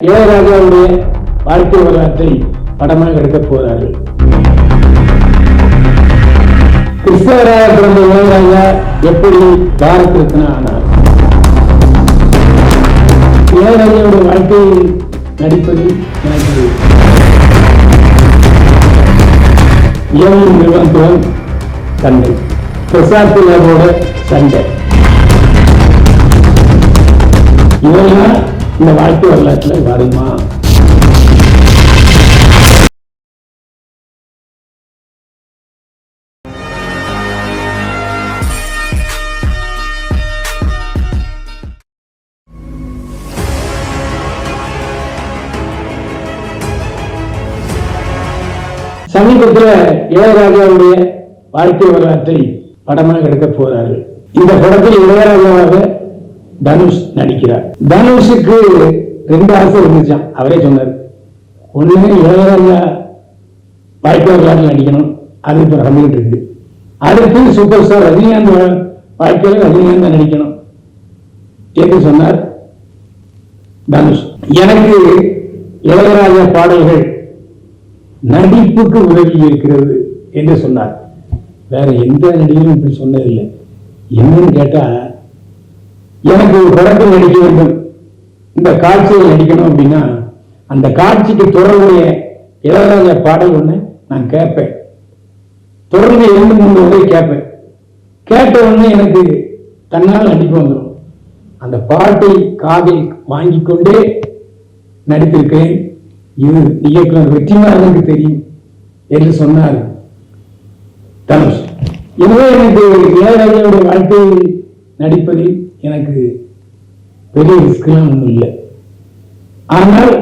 இளையராஜாவுடைய வாழ்க்கை வரலாற்றை படமாக எடுக்க போறார்கள் கிறிஸ்தவராக பிறந்த இளையராஜா எப்படி பாரத் ஆனார். இளையராஜாவுடைய வாழ்க்கையில் நடிப்பது எனக்கு இயங்கும் நிறுவனத்துடன் சண்டை பிரசாத் லாபோட சண்டை. இதெல்லாம் இந்த வாழ்க்கை வரலாற்றில் வருமா சமீபத்தில் இளையராஜாவுடைய வாழ்க்கை வரலாற்றை படமாக எடுக்கப் போறார்கள். இந்த படத்தில் இளையராஜாவாக தனுஷ் நடிக்கிறார். தனுஷுக்கு ரெண்டு ஆசை இருந்துச்சான் அவரே சொன்னார். ஒண்ணுமே இளையராஜா வாய்ப்பாளர் வரலாறு நடிக்கணும். அது இப்ப நடந்துகிட்டு இருக்கு அடுத்து சூப்பர் ஸ்டார் ரஜினிகாந்த் வா- ரஜினிகாந்த் தான் நடிக்கணும். என்று சொன்னார் தனுஷ். எனக்கு இளையராஜா பாடல்கள் நடிப்புக்கு உதவி இருக்கிறது என்று சொன்னார். வேற எந்த நடிகரும் இப்படி சொன்னதில்லை. என்னன்னு கேட்டால் எனக்கு ஒரு படத்தில் நடிக்க வேண்டும் இந்த காட்சியில் நடிக்கணும் அப்படின்னா அந்த காட்சிக்கு தொடர்புடைய இளையராஜா பாடல் ஒண்ணு நான் கேட்பேன். தொடர்ந்து இரண்டு மூணு வரை கேட்பேன். கேட்ட உடனே எனக்கு தன்னால் நடிப்பு வந்துடும். அந்த பாட்டை காதில் வாங்கி கொண்டே நடித்திருக்கிறேன். இது இயக்குனர் வெற்றிமாறனுக்கு தெரியும் என்று சொன்னார் தனுஷ். எனவே எனக்கு இளையராஜாவுடைய வாழ்க்கையில் நடிப்பதில் எனக்கு பெரிய ரிஸ்க்லாம் ஒன்றும் இல்லை. ஆனால்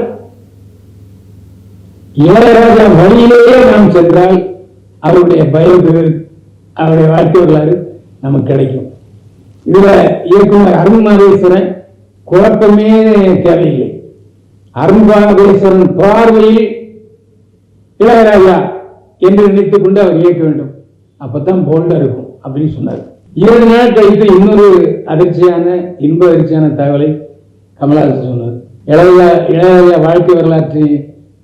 இளையராஜா வழியிலேயே நாம் சென்றால் அவருடைய பயோகிராஃபி அவருடைய வாழ்க்கை வரலாறு நமக்கு கிடைக்கும். இதுல இயக்குனர் அருண்நாதேஸ்வரன் குழப்பமே தேவையில்லை. அருண்நாதேஸ்வரன் பார்வையில் இளையராஜா என்று நினைத்துக் கொண்டு அவர் இயக்க வேண்டும். அப்பதான் போல்டா இருக்கும் அப்படின்னு சொன்னார். இரண்டு நாள் கழித்து இன்னொரு அதிர்ச்சியான இன்ப அதிர்ச்சியான தகவலை கமலஹாசன் சொன்னார். இளைய இளையராஜா வாழ்க்கை வரலாற்று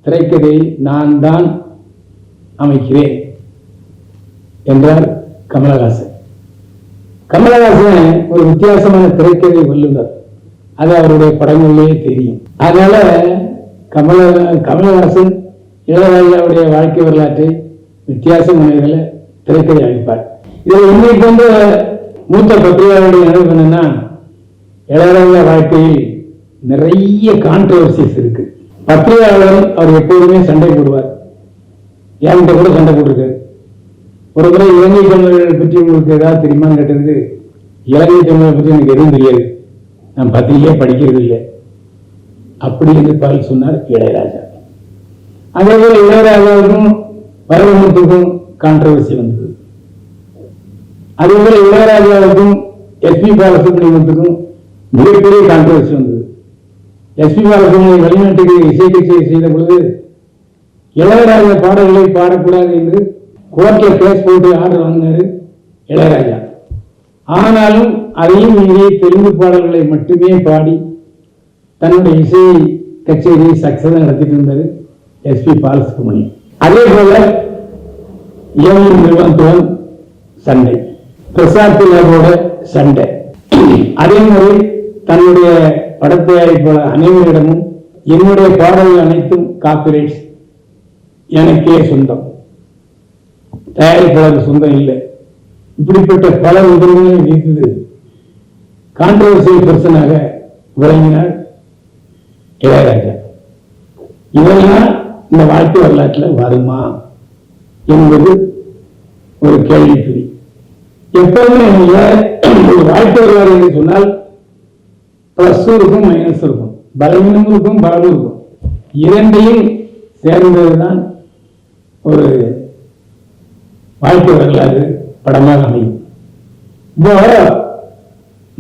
திரைக்கதையை நான் தான் அமைக்கிறேன் என்றார் கமலஹாசன். கமலஹாசன் ஒரு வித்தியாசமான திரைக்கதை வல்லுநர். அது அவருடைய படங்களிலேயே தெரியும். அதனால கமல கமலஹாசன் இளையராஜாவுடைய வாழ்க்கை வரலாற்றை வித்தியாச முறைகளை திரைக்கதை அளிப்பார். இதில் இன்னைக்கு வந்து மூத்த பத்திரிகையாளருடைய நினைவு என்னன்னா இளையராஜா வாழ்க்கையில் நிறைய கான்ட்ரவர்சிஸ் இருக்கு. பத்திரிகையாளர் அவர் எப்போதுமே சண்டை போடுவார். என்கிட்ட கூட சண்டை போட்டிருக்காரு. ஒரு முறை இலங்கை தமிழர்கள் பற்றி உங்களுக்கு ஏதாவது தெரியுமான்னு கேட்டதுக்கு இலங்கை தமிழரை பற்றி எனக்கு எதுவும் தெரியாது. நான் பத்திரிகையே படிக்கிறது இல்லை. அப்படி என்று பால் சொன்னார் இளையராஜா. அதே போல இளையராஜாவுக்கும் வைரமுத்துக்கும் கான்ட்ரவர்சி வந்தது. அதே மாதிரி இளையராஜாவுக்கும் எஸ்பி பாலசுப்ரமணியத்துக்கும் மிகப்பெரிய கான்ட்ரவர்சி வந்தது. எஸ்பி பாலசுப்ரமணியம் வெளிநாட்டுக்கு இசை கச்சேரி செய்த பொழுது இளையராஜா பாடல்களை பாடக்கூடாது என்று கோர்ட்டில் கேஸ் போட்டு ஆர்டர் வாங்கினாரு இளையராஜா. ஆனாலும் அதையும் மீறி தெலுங்கு பாடல்களை மட்டுமே பாடி தன்னுடைய இசை கச்சேரியை சக்சஸாக நடத்திட்டு இருந்தார் எஸ்பி பாலசுப்ரமணியம் அதே போல இயங்கும் நிறுவனத்துடன் சண்டை. பிரசாத் லாபோட சண்டை. அதே மாதிரி தன்னுடைய படத்தயாரிப்பாளர் அனைவரிடமும் என்னுடைய பாடல்கள் அனைத்தும் காப்பிரைட்ஸ் எனக்கே சொந்தம். தயாரிப்பாளர் சொந்தம் இல்லை. இப்படிப்பட்ட பல உதவிகளை வைத்தது கான்ட்ரவர்சியல் பர்சனாக விளங்கினார் இளையராஜா. இவரெல்லாம் இந்த வாழ்க்கை வரலாற்றில் வருமா என்பது ஒரு கேள்விக்குறி. எப்பவுமே நீங்க ஒரு வாழ்க்கை வருவார் என்று சொன்னால் பிளஸ் இருக்கும் மைனஸ் இருக்கும். பலவீனமும் இருக்கும் பலமும் இருக்கும். இரண்டையும் சேர்ந்ததுதான் ஒரு வாழ்க்கை வரலாறு படமாக அமையும். இப்போ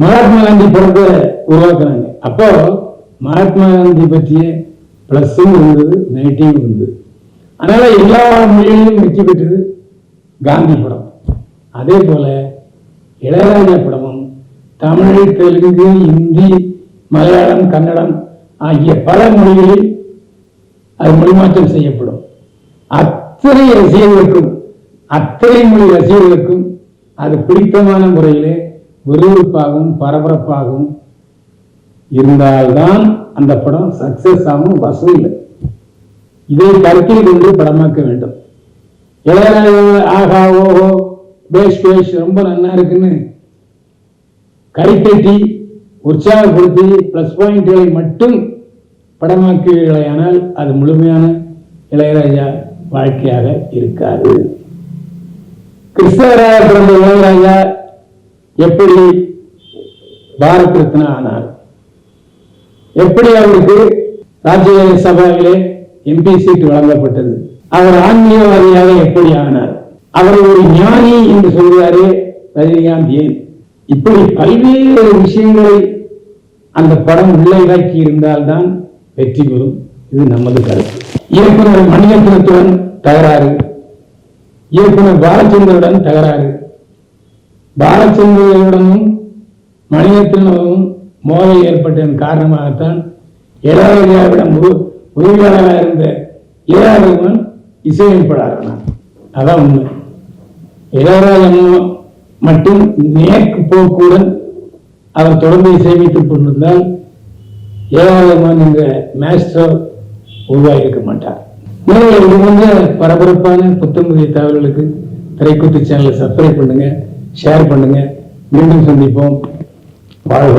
மகாத்மா காந்தி படத்தை உருவாக்குறாங்க. அப்போ மகாத்மா காந்தி பற்றிய பிளஸும் இருந்தது நெகட்டிவ் இருந்தது. அதனால எல்லா மொழிகளிலும் வெற்றி பெற்றது காந்தி படம். அதே போல இளையராஜா படமும் தமிழ் தெலுங்கு இந்தி மலையாளம் கன்னடம் ஆகிய பல மொழிகளில் அது மொழிமாற்றம் செய்யப்படும். அத்தனை ரசிகர்களுக்கும் அத்தனை மொழி ரசிகர்களுக்கும் அது பிடித்தமான முறையிலே விறுவிறுப்பாகவும் பரபரப்பாகவும் இருந்தால்தான் அந்த படம் சக்சஸ் ஆகும் வசூல் இதை கருத்தில் கொண்டு படமாக்க வேண்டும். இளையராஜா ஆகா ஓஹோ பேஷ் பேஷ் ரொம்ப நல்லா இருக்குன்னு. கைத்தட்டி உற்சாகப்படுத்தி ப்ளஸ் பாயிண்ட்களை மட்டும் படமாக்குவீர்களையானால் அது முழுமையான இளையராஜா வாழ்க்கையாக இருக்காது. கிறிஸ்தவராக பிறந்த இளையராஜா எப்படி பாரத் ரத்னா ஆனார்? எப்படி அவருக்கு ராஜ்ய சபாவிலே எம்பி சீட் வழங்கப்பட்டது? அவர் ஆன்மீகவாதியாக எப்படி ஆனார்? அவர் ஒரு ஞானி என்று சொல்கிறாரே ரஜினிகாந்த் ஏன்? இப்படி பல்வேறு விஷயங்களை அந்த படம் உள்ளடக்கி இருந்தால்தான் வெற்றி பெறும். இது நமது கருத்து. இயக்குனர் மணிரத்னத்துடன் தகராறு. இயக்குனர் பாலச்சந்திரனுடன் தகராறு. பாலச்சந்திரனுடனும் மணிரத்னமும் மோதல் ஏற்பட்டதன் காரணமாகத்தான் இளையராஜாவிடம் உதவியாளராக இருந்த இளையராஜன் இசையமைப்படாரனார் அதான் உண்மை. இளையராஜா மட்டும் மேற்கு போக்குடன் அவர் தொடர்ந்து இசையமைத்துக் கொண்டிருந்தால் ஏராளமான இந்த மேஸ்டர் உருவாகியிருக்க மாட்டார். மேலும் இது போன்ற பரபரப்பான புத்தமுதிய தகவல்களுக்கு திரைக்குத்து சேனலை சப்ஸ்கிரைப் பண்ணுங்க ஷேர் பண்ணுங்க. மீண்டும் சந்திப்போம். வாழ்க